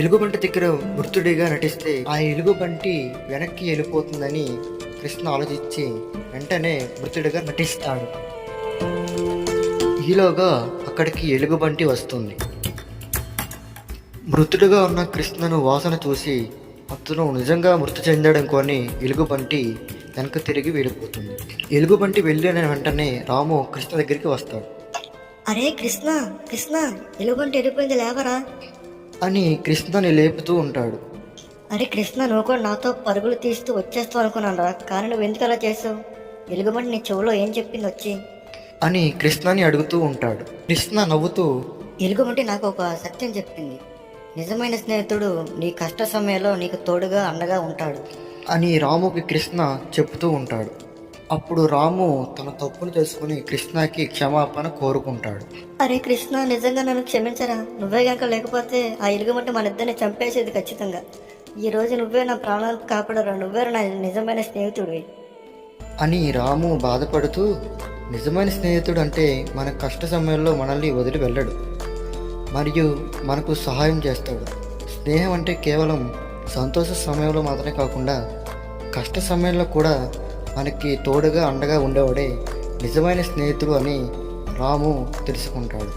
ఎలుగుబంటి దగ్గర మృతుడిగా నటిస్తే ఆ ఎలుగుబంటి వెనక్కి వెళ్ళిపోతుందని కృష్ణ ఆలోచించి వెంటనే మృతుడిగా నటిస్తాడు. ఈలోగా అక్కడికి ఎలుగుబంటి వస్తుంది. మృతుడుగా ఉన్న కృష్ణను వాసన చూసి అతను నిజంగా మృతి చెందడం కొని ఎలుగుబంటి వెనక తిరిగి వెళ్ళిపోతుంది. ఎలుగుబంటి వెళ్ళిన వెంటనే రాము కృష్ణ దగ్గరికి వస్తాడు. అరే కృష్ణ కృష్ణ ఎలుగుబంటి వెళ్ళిపోయింది లేవరా? అని కృష్ణని లేపుతూ ఉంటాడు. అరే కృష్ణ నువ్వు కూడా నాతో పరుగులు తీస్తూ వచ్చేస్తావు అనుకున్నాను రా. కానీ నువ్వు ఎందుకు అలా చేసావు ఎలుగుబంటి నీ చెవులో ఏం చెప్పింది వచ్చి? అని కృష్ణని అడుగుతూ ఉంటాడు. కృష్ణ నవ్వుతూ ఎలుగుబంటి నాకు ఒక సత్యం చెప్పింది. నిజమైన స్నేహితుడు నీ కష్ట సమయంలో నీకు తోడుగా అండగా ఉంటాడు. అని రాముకి కృష్ణ చెప్తూ ఉంటాడు. అప్పుడు రాము తన తప్పును తెలుసుకుని కృష్ణకి క్షమాపణ కోరుకుంటాడు. అరే కృష్ణ నిజంగా నన్ను క్షమించరా? నువ్వే కనుక లేకపోతే ఆ ఎలుగుబంటి మన ఇద్దరిని చంపేసేది ఖచ్చితంగా. ఈ రోజు నువ్వే నా ప్రాణాలు కాపాడరా? నువ్వే నా నిజమైన స్నేహితుడివి. అని రాము బాధపడుతూ నిజమైన స్నేహితుడు అంటే మన కష్ట సమయంలో మనల్ని వదిలి వెళ్ళడు. మరియు మనకు సహాయం చేస్తాడు. స్నేహం అంటే కేవలం సంతోష సమయంలో మాత్రమే కాకుండా కష్ట సమయంలో కూడా మనకి తోడుగా అండగా ఉండేవాడే నిజమైన స్నేహితుడు అని రాము తెలుసుకుంటాడు.